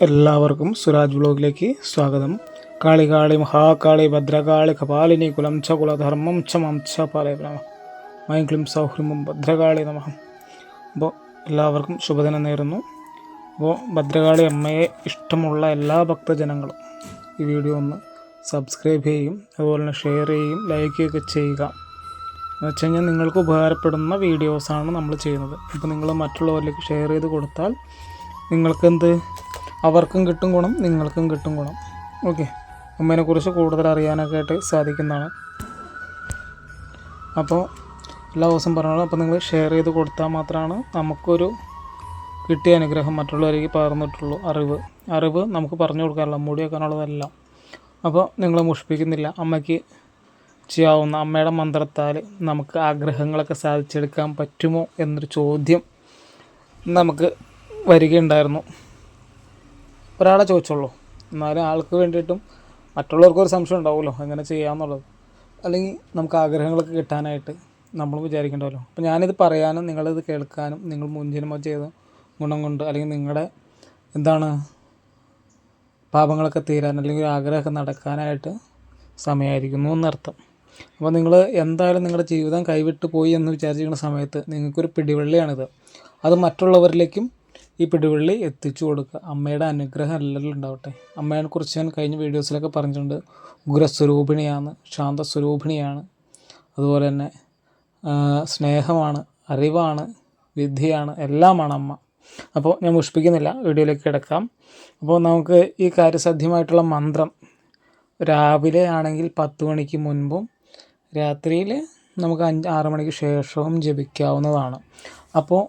എല്ലാവർക്കും സുരാജ് ബ്ലോഗിലേക്ക് സ്വാഗതം. കാളി കാളി മഹാകാളി ഭദ്രകാളി കപാലിനി കുലം ച കുലധർമ്മം ച മം ച പാലയ നമ. മൈം ക്ലിം സൗഹ്രിമം ഭദ്രകാളി നമ. അപ്പോൾ എല്ലാവർക്കും ശുഭദിനം നേരുന്നു. അപ്പോൾ ഭദ്രകാളി അമ്മയെ ഇഷ്ടമുള്ള എല്ലാ ഭക്തജനങ്ങളും ഈ വീഡിയോ ഒന്ന് സബ്സ്ക്രൈബ് ചെയ്യും അതുപോലെ തന്നെ ഷെയർ ചെയ്യും ലൈക്ക് ഒക്കെ ചെയ്യുക. എന്ന് വെച്ച് കഴിഞ്ഞാൽ നിങ്ങൾക്ക് ഉപകാരപ്പെടുന്ന വീഡിയോസാണ് നമ്മൾ ചെയ്യുന്നത്. ഇപ്പോൾ നിങ്ങൾ മറ്റുള്ളവരിലേക്ക് ഷെയർ ചെയ്ത് കൊടുത്താൽ നിങ്ങൾക്ക് എന്ത്? അവർക്കും കിട്ടും ഗുണം നിങ്ങൾക്കും കിട്ടും ഗുണം. ഓക്കെ. അമ്മേനെക്കുറിച്ച് കൂടുതൽ അറിയാനൊക്കെ ആയിട്ട് സാധിക്കുന്നതാണ് അപ്പോൾ എല്ലാ ദിവസവും പറഞ്ഞോളൂ. അപ്പോൾ നിങ്ങൾ ഷെയർ ചെയ്ത് കൊടുത്താൽ മാത്രമാണ് നമുക്കൊരു കിട്ടിയ അനുഗ്രഹം മറ്റുള്ളവരേക്ക് പകർന്നിട്ടുള്ളൂ. അറിവ്. അറിവ് നമുക്ക് പറഞ്ഞു കൊടുക്കാനുള്ള മുടി വെക്കാനുള്ളതല്ല. അപ്പോൾ നിങ്ങൾ മുഷിപ്പിക്കുന്നില്ല അമ്മയ്ക്ക് ചെയ്യാവുന്ന അമ്മയുടെ മന്ത്രത്താൽ നമുക്ക് ആഗ്രഹങ്ങളൊക്കെ സാധിച്ചെടുക്കാൻ പറ്റുമോ എന്നൊരു ചോദ്യം നമുക്ക് വരികയുണ്ടായിരുന്നു. ഒരാളെ ചോദിച്ചുള്ളൂ. എന്നാലും ആൾക്ക് വേണ്ടിയിട്ടും മറ്റുള്ളവർക്കൊരു സംശയം ഉണ്ടാവുമല്ലോ എങ്ങനെ ചെയ്യാമെന്നുള്ളത് അല്ലെങ്കിൽ നമുക്ക് ആഗ്രഹങ്ങളൊക്കെ കിട്ടാനായിട്ട് നമ്മൾ വിചാരിക്കേണ്ടല്ലോ അപ്പോൾ ഞാനിത് പറയാനും നിങ്ങളിത് കേൾക്കാനും നിങ്ങൾ മുൻജന്മം ചെയ്ത ഗുണം കൊണ്ട് അല്ലെങ്കിൽ നിങ്ങളുടെ എന്താണ് പാപങ്ങളൊക്കെ തീരാൻ അല്ലെങ്കിൽ ആഗ്രഹമൊക്കെ നടക്കാനായിട്ട് സമയമായിരിക്കുന്നു എന്നർത്ഥം. അപ്പോൾ നിങ്ങൾ എന്തായാലും നിങ്ങളുടെ ജീവിതം കൈവിട്ട് പോയി എന്ന് വിചാരിച്ചിരിക്കുന്ന സമയത്ത് നിങ്ങൾക്കൊരു പിടിവള്ളിയാണിത്. അത് മറ്റുള്ളവരിലേക്കും ഈ പിടിവള്ളി എത്തിച്ചു കൊടുക്കുക. അമ്മയുടെ അനുഗ്രഹം എല്ലാവരിലും ഉണ്ടാവട്ടെ. അമ്മയെ കുറിച്ച് ഞാൻ കഴിഞ്ഞ വീഡിയോസിലൊക്കെ പറഞ്ഞിട്ടുണ്ട്. ഉഗ്രസ്വരൂപിണിയാണ് ശാന്തസ്വരൂപിണിയാണ്. അതുപോലെ തന്നെ സ്നേഹമാണ് അറിവാണ് വിദ്യയാണ് എല്ലാമാണ് അമ്മ. അപ്പോൾ ഞാൻ മുഷിപ്പിക്കുന്നില്ല. വീഡിയോയിലേക്ക് കിടക്കാം. അപ്പോൾ നമുക്ക് ഈ കാര്യസാധ്യമായിട്ടുള്ള മന്ത്രം. രാവിലെ ആണെങ്കിൽ പത്ത് മണിക്ക് മുൻപും രാത്രിയിൽ നമുക്ക് അഞ്ച് ആറ് മണിക്ക് ശേഷവും ജപിക്കാവുന്നതാണ്. അപ്പോൾ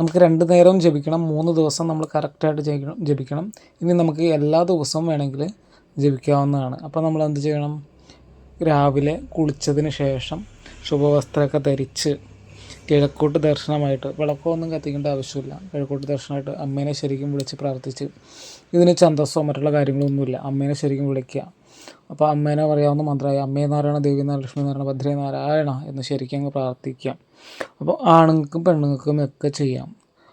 നമുക്ക് രണ്ട് നേരവും ജപിക്കണം മൂന്ന് ദിവസം നമ്മൾ കറക്റ്റായിട്ട് ജപിക്കണം ജപിക്കണം. ഇനി നമുക്ക് എല്ലാ ദിവസവും വേണമെങ്കിൽ ജപിക്കാവുന്നതാണ്. അപ്പോൾ നമ്മൾ എന്ത് ചെയ്യണം? രാവിലെ കുളിച്ചതിന് ശേഷം ശുഭവസ്ത്രമൊക്കെ ധരിച്ച് കിഴക്കോട്ട് ദർശനമായിട്ട് വിളക്കമൊന്നും കത്തിക്കേണ്ട ആവശ്യമില്ല. കിഴക്കോട്ട് ദർശനമായിട്ട് അമ്മേനെ ശരിക്കും വിളിച്ച് പ്രാർത്ഥിച്ച് ഇതിന് ഛന്തസ്സോ മറ്റുള്ള കാര്യങ്ങളൊന്നുമില്ല. അമ്മേനെ ശരിക്കും വിളിക്കുക. അപ്പോൾ അമ്മേനെ പറയാവുന്ന മന്ത്രമായി അമ്മേ നാരായണ ദേവി നാരായണ ലക്ഷ്മി നാരായണ ഭദ്രേ നാരായണ എന്ന് ശരിക്കും അങ്ങ് പ്രാർത്ഥിക്കാം. അപ്പോൾ ആണുങ്ങൾക്കും പെണ്ണുങ്ങൾക്കും ഒക്കെ ചെയ്യാം.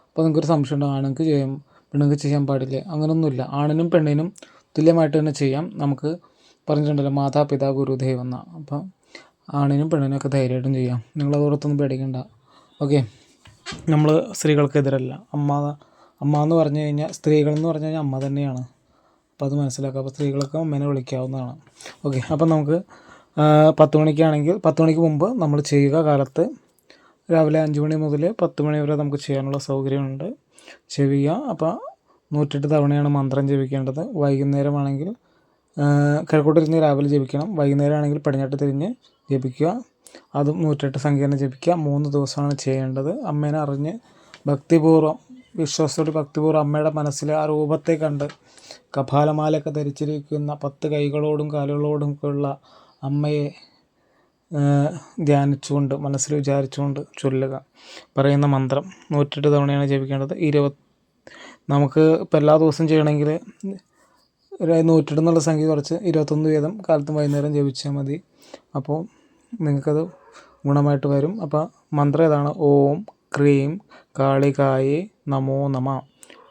അപ്പോൾ നിങ്ങൾക്കൊരു സംശയം ഉണ്ട് ആണുങ്ങൾക്ക് ചെയ്യാം പെണ്ണുങ്ങൾക്ക് ചെയ്യാൻ പാടില്ലേ? അങ്ങനൊന്നുമില്ല. ആണിനും പെണ്ണിനും തുല്യമായിട്ട് തന്നെ ചെയ്യാം. നമുക്ക് പറഞ്ഞിട്ടുണ്ടല്ലോ മാതാപിതാ ദൈവം എന്ന. അപ്പം ആണിനും പെണ്ണിനും ഒക്കെ ധൈര്യമായിട്ടും ചെയ്യാം. നിങ്ങളതോടൊത്തൊന്നും പേടിക്കണ്ട. ഓക്കെ. നമ്മൾ സ്ത്രീകൾക്കെതിരല്ല. അമ്മ അമ്മ എന്ന് പറഞ്ഞു കഴിഞ്ഞാൽ സ്ത്രീകളെന്ന് പറഞ്ഞു കഴിഞ്ഞാൽ അമ്മ തന്നെയാണ്. അപ്പോൾ അത് മനസ്സിലാക്കുക അപ്പോൾ സ്ത്രീകളൊക്കെ അമ്മേനെ വിളിക്കാവുന്നതാണ്. ഓക്കെ അപ്പം നമുക്ക് പത്ത് മണിക്കാണെങ്കിൽ പത്ത് മണിക്ക് മുമ്പ് നമ്മൾ ചെയ്യുക കാലത്ത് രാവിലെ അഞ്ച് മണി മുതൽ പത്ത് മണി വരെ നമുക്ക് ചെയ്യാനുള്ള സൗകര്യമുണ്ട്. ചെയ്യുക അപ്പോൾ നൂറ്റെട്ട് തവണയാണ് മന്ത്രം ജപിക്കേണ്ടത്. വൈകുന്നേരമാണെങ്കിൽ കിഴക്കോട്ട് തിരിഞ്ഞ് രാവിലെ ജപിക്കണം. വൈകുന്നേരം ആണെങ്കിൽ പടിഞ്ഞാട്ട് തിരിഞ്ഞ് ജപിക്കുക. അതും നൂറ്റെട്ട് സംഖ്യ തന്നെ ജപിക്കുക. മൂന്ന് ദിവസമാണ് ചെയ്യേണ്ടത്. അമ്മേനെ അറിഞ്ഞ് ഭക്തിപൂർവം വിശ്വാസത്തോടെ ഭക്തിപൂർവം അമ്മയുടെ മനസ്സിലെ ആ രൂപത്തെ കണ്ട് കപാലമാലയൊക്കെ ധരിച്ചിരിക്കുന്ന പത്ത് കൈകളോടും കാലുകളോടും ഒക്കെ ഉള്ള അമ്മയെ ധ്യാനിച്ചുകൊണ്ട് മനസ്സിൽ വിചാരിച്ചുകൊണ്ട് ചൊല്ലുക. പറയുന്ന മന്ത്രം നൂറ്റെട്ട് തവണയാണ് ജപിക്കേണ്ടത്. ഇരുപത് നമുക്ക് ഇപ്പോൾ എല്ലാ ദിവസവും ചെയ്യണമെങ്കിൽ നൂറ്റെട്ട് എന്നുള്ള സംഖ്യ കുറച്ച് ഇരുപത്തൊന്ന് വീതം കാലത്തും വൈകുന്നേരം ജപിച്ചാൽ മതി. അപ്പോൾ നിങ്ങൾക്കത് ഗുണമായിട്ട് വരും. അപ്പോൾ മന്ത്രം ഏതാണ്? ഓം ക്രീം കാളികായേ നമോ നമ.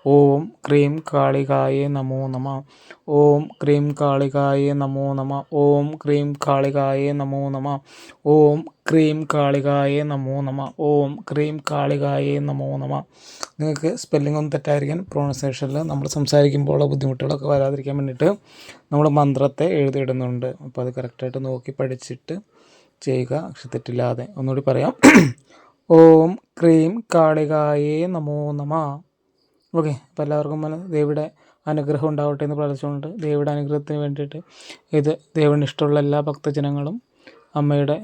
ഓം ക്രീം കാളികായേ നമോ നമ. ഓം ക്രീം കാളികായേ നമോ നമ. ഓം ക്രീം കാളികായേ നമോ നമ. ഓം ക്രീം കാളികായേ നമോ നമ. ഓം ക്രീം കാളികായേ നമോ നമ. നിങ്ങൾക്ക് സ്പെല്ലിംഗ് ഒന്നും തെറ്റായിരിക്കാൻ പ്രൊണൗൺസിയേഷനിൽ നമ്മൾ സംസാരിക്കുമ്പോഴുള്ള ബുദ്ധിമുട്ടുകളൊക്കെ വരാതിരിക്കാൻ വേണ്ടിയിട്ട് നമ്മൾ മന്ത്രത്തെ എഴുതിയിടുന്നുണ്ട്. അപ്പോൾ അത് കറക്റ്റായിട്ട് നോക്കി പഠിച്ചിട്ട് ചെയ്യുക. അക്ഷരത്തെറ്റില്ലാതെ ഒന്നുകൂടി പറയാം. ഓം ക്രീം കാളികായേ നമോ നമ. ഓക്കെ അപ്പോൾ എല്ലാവർക്കും ദേവിയുടെ അനുഗ്രഹം ഉണ്ടാവട്ടെ എന്ന് പ്രാർത്ഥിച്ചുകൊണ്ട് ദേവിയുടെ അനുഗ്രഹത്തിന് വേണ്ടിയിട്ട് ഇത് ദേവിന് ഇഷ്ടമുള്ള എല്ലാ ഭക്തജനങ്ങളും അമ്മയുടെ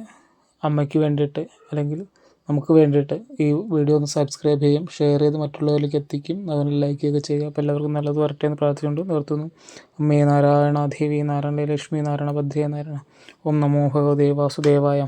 അമ്മയ്ക്ക് വേണ്ടിയിട്ട് അല്ലെങ്കിൽ നമുക്ക് വേണ്ടിയിട്ട് ഈ വീഡിയോ ഒന്ന് സബ്സ്ക്രൈബ് ചെയ്യും ഷെയർ ചെയ്ത് മറ്റുള്ളവരിലേക്ക് എത്തിക്കും അതുപോലെ ലൈക്ക് ചെയ്യുക ചെയ്യുക. അപ്പോൾ എല്ലാവർക്കും നല്ലത് വരട്ടെ എന്ന് പ്രാർത്ഥിച്ചുകൊണ്ട് നിർത്തുന്നു. അമ്മേ നാരായണ ദേവി നാരായണ ലക്ഷ്മി നാരായണ ഭദ്രേ നാരായണ. ഓം നമോ ഭഗവതേ വാസുദേവായ.